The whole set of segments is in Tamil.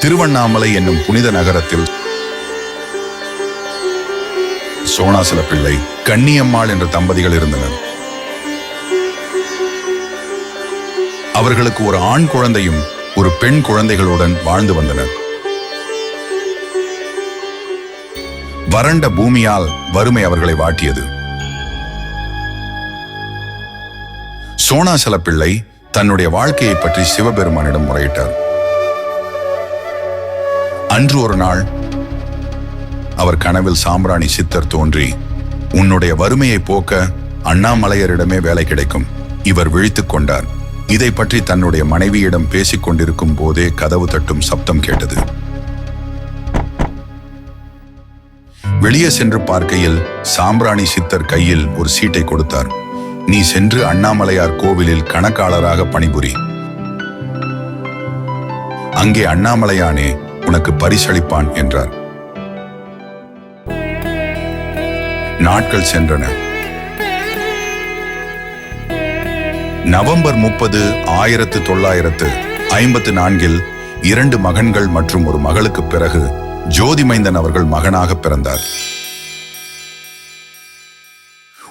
திருவண்ணாமலை என்னும் புனித நகரத்தில் சோனாசல பிள்ளை கன்னியம்மாள் என்ற தம்பதிகள் இருந்தனர். அவர்களுக்கு ஒரு ஆண் குழந்தையும் ஒரு பெண் குழந்தைகளுடன் வாழ்ந்து வந்தனர். வறண்ட பூமியால் வறுமை அவர்களை வாட்டியது. சோனாசல பிள்ளை தன்னுடைய வாழ்க்கையை பற்றி சிவபெருமானிடம் முறையிட்டார். அன்று ஒரு நாள் அவர் கனவில் சாம்பிராணி சித்தர் தோன்றி உன்னுடைய வறுமையை போக்க அண்ணாமலையரிடமே வேலை கிடைக்கும். இவர் விழித்துக் கொண்டார். இதை பற்றி தன்னுடைய மனைவியிடம் பேசிக் கொண்டிருக்கும் போதே கதவு தட்டும் சப்தம் கேட்டது. வெளியே சென்று பார்க்கையில் சாம்பிராணி சித்தர் கையில் ஒரு சீட்டை கொடுத்தார். நீ சென்று அண்ணாமலையார் கோவிலில் கணக்காளராக பணிபுரி. அங்கே அண்ணாமலையானே உனக்கு பரிசளிப்பான் என்றார். நாட்கள் சென்றன. நவம்பர் முப்பது ஆயிரத்து தொள்ளாயிரத்து ஐம்பத்து நான்கில் இரண்டு மகன்கள் மற்றும் ஒரு மகளுக்கு பிறகு ஜோதிமைந்தன் அவர்கள் மகனாக பிறந்தார்.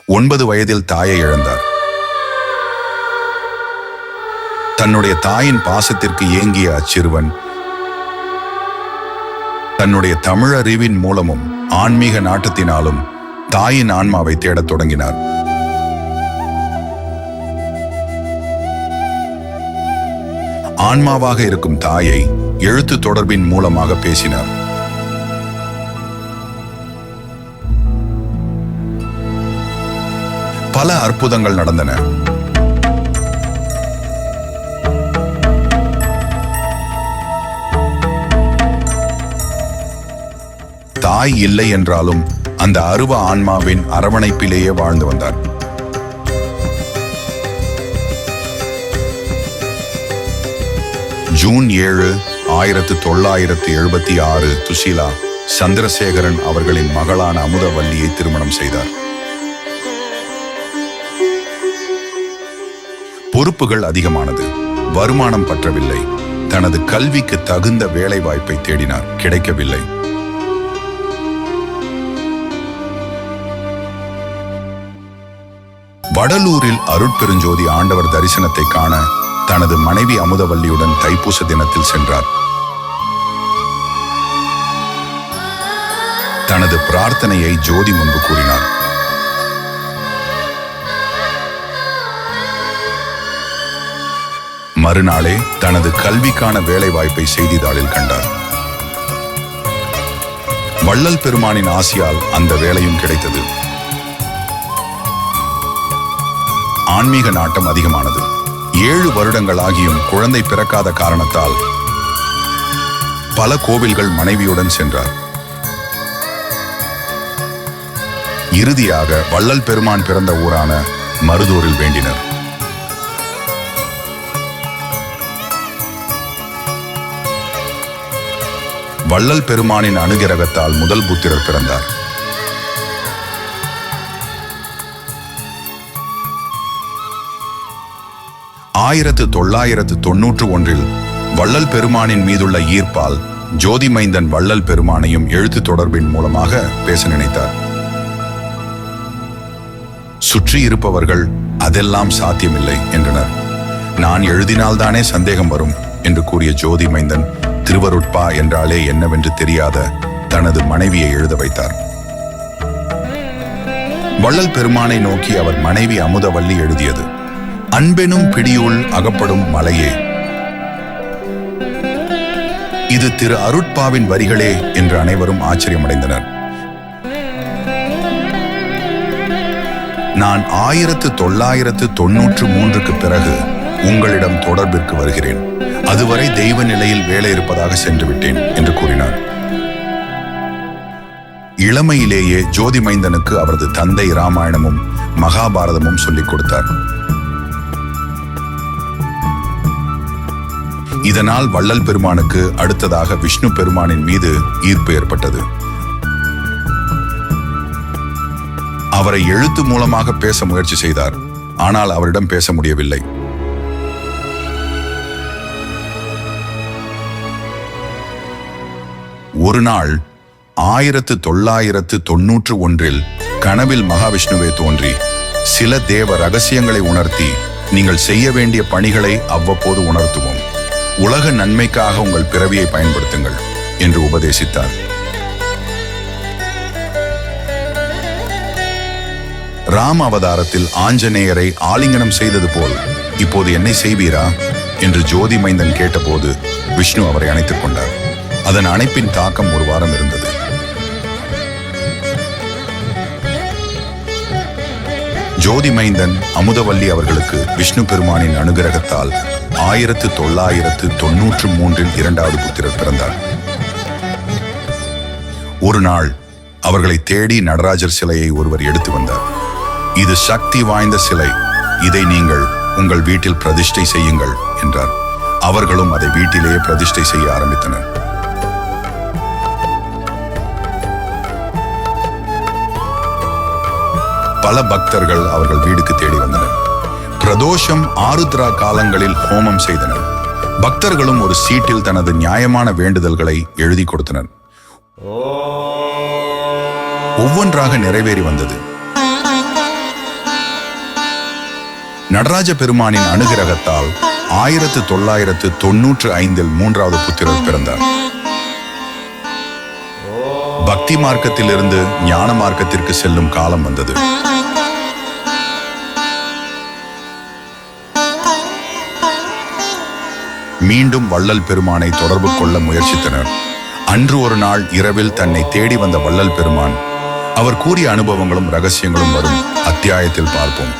ஒன்பது வயதில் தாயை இழந்தார். தன்னுடைய தாயின் பாசத்திற்கு ஏங்கிய அச்சிறுவன் தன்னுடைய தமிழறிவின் மூலமும் ஆன்மீக நாட்டத்தினாலும் தாயின் ஆன்மாவை தேடத் தொடங்கினார். ஆன்மாவாக இருக்கும் தாயை எழுத்து தொடர்பின் மூலமாக பேசினார். பல அற்புதங்கள் நடந்தன. தாய் இல்லை என்றாலும் அந்த அருவ ஆன்மாவின் அரவணைப்பிலேயே வாழ்ந்து வந்தார். ஜூன் ஏழு ஆயிரத்து தொள்ளாயிரத்து எழுபத்தி ஆறு துஷிலா சந்திரசேகரன் அவர்களின் மகளான அமுதவல்லியை திருமணம் செய்தார். பொறுப்புகள் அதிகமானது. வருமானம் பற்றவில்லை. தனது கல்விக்கு தகுந்த வேலை வாய்ப்பை தேடினார். கிடைக்கவில்லை. வடலூரில் அருட்பெருஞ்சோதி ஆண்டவர் தரிசனத்தை காண தனது மனைவி அமுதவல்லியுடன் தைப்பூச தினத்தில் சென்றார். தனது பிரார்த்தனையை ஜோதி முன்பு கூறினார். மறுநாளே தனது கல்விக்கான வேலை வாய்ப்பை செய்தித்தாளில் கண்டார். வள்ளல் பெருமானின் ஆசியால் அந்த வேலையும் கிடைத்தது. ஆன்மீக நாட்டம் அதிகமானது. ஏழு வருடங்களாகியும் குழந்தை பிறக்காத காரணத்தால் பல கோவில்கள் மனைவியுடன் சென்றார். இறுதியாக வள்ளல் பெருமான் பிறந்த ஊரான மருதூரில் வேண்டினர். வள்ளல் பெருமானின் அனுகிரகத்தால் முதல் புத்திரர் பிறந்தார். ஆயிரத்து தொள்ளாயிரத்து தொன்னூற்று ஒன்றில் வள்ளல் பெருமானின் மீதுள்ள ஈர்ப்பால் ஜோதிமைந்தன் வள்ளல் பெருமானையும் எழுத்து தொடர்பின் மூலமாக பேச நினைத்தார். சுற்றி இருப்பவர்கள் அதெல்லாம் சாத்தியமில்லை என்றனர். நான் எழுதினால்தானே சந்தேகம் வரும் என்று கூறிய ஜோதிமைந்தன் திருவருட்பா என்றாலே என்னவென்று தெரியாத தனது மனைவியை எழுத வைத்தார். வள்ளல் பெருமானை நோக்கி அவர் மனைவி அமுதவல்லி எழுதியது. அன்பெனும் பிடியுள் அகப்படும் மலையே. இது திரு அருட்பாவின் வரிகளே என்று அனைவரும் ஆச்சரியமடைந்தனர். நான் ஆயிரத்து தொள்ளாயிரத்து தொன்னூற்று மூன்றுக்கு பிறகு உங்களிடம் தொடர்பிற்கு வருகிறேன். அதுவரை தெய்வ நிலையில் வேலை இருப்பதாக சென்று விட்டேன் என்று கூறினார். இளமையிலேயே ஜோதிமைந்தனுக்கு அவரது தந்தை ராமாயணமும் மகாபாரதமும் சொல்லிக் கொடுத்தார். இதனால் வள்ளல் பெருமானுக்கு அடுத்ததாக விஷ்ணு பெருமானின் மீது ஈர்ப்பு ஏற்பட்டது. அவரை எழுத்து மூலமாக பேச முயற்சி செய்தார். ஆனால் அவரிடம் பேச முடியவில்லை. ஒரு நாள் ஆயிரத்து தொள்ளாயிரத்து தொன்னூற்று ஒன்றில் கனவில் மகாவிஷ்ணுவே தோன்றி சில தேவ ரகசியங்களை உணர்த்தி நீங்கள் செய்ய வேண்டிய பணிகளை அவ்வப்போது உணர்த்துவோம். உலக நன்மைக்காக உங்கள் பிறவியை பயன்படுத்துங்கள் என்று உபதேசித்தார். ராம அவதாரத்தில் ஆஞ்சநேயரை ஆலிங்கனம் செய்தது போல் இப்போது என்னை செய்வீரா? என்று ஜோதி மைந்தன் கேட்டபோது விஷ்ணு அவரை அணைத்துக் கொண்டார். அதன் அணைப்பின் தாக்கம் ஒரு வாரம் இருந்தது. ஜோதி மைந்தன் அமுதவல்லி அவர்களுக்கு விஷ்ணு பெருமானின் அனுகிரகத்தால் ஆயிரத்து தொள்ளாயிரத்து தொன்னூற்று மூன்றில் இரண்டாவது புத்திரர் பிறந்தார். ஒரு நாள் அவர்களை தேடி நடராஜர் சிலையை ஒருவர் எடுத்து வந்தார். இது சக்தி வாய்ந்த சிலை இதை நீங்கள் உங்கள் வீட்டில் பிரதிஷ்டை செய்யுங்கள் என்றார். அவர்களும் அதை வீட்டிலேயே பிரதிஷ்டை செய்ய ஆரம்பித்தனர். பல பக்தர்கள் அவர்கள் வீடுக்கு தேடி வந்தனர். பிரதோஷம் ஆருத்ரா காலங்களில் ஹோமம் செய்தனர். பக்தர்களும் ஒரு சீட்டில் தனது நியாயமான வேண்டுதல்களை எழுதி கொடுத்தனர். ஒவ்வொன்றாக நிறைவேறி வந்தது. நடராஜ பெருமானின் அனுகிரகத்தால் ஆயிரத்து தொள்ளாயிரத்து தொன்னூற்று ஐந்தில் மூன்றாவது புத்திரர் பிறந்தார். பக்தி மார்க்கத்திலிருந்து ஞான மார்க்கத்திற்கு செல்லும் காலம் வந்தது. மீண்டும் வள்ளல் பெருமானை தொடர்பு கொள்ள முயற்சித்தனர் அன்று ஒரு நாள் இரவில் தன்னை தேடி வந்த வள்ளல் பெருமான் அவர் கூறிய அனுபவங்களும் ரகசியங்களும் வரும் அத்தியாயத்தில் பார்ப்போம்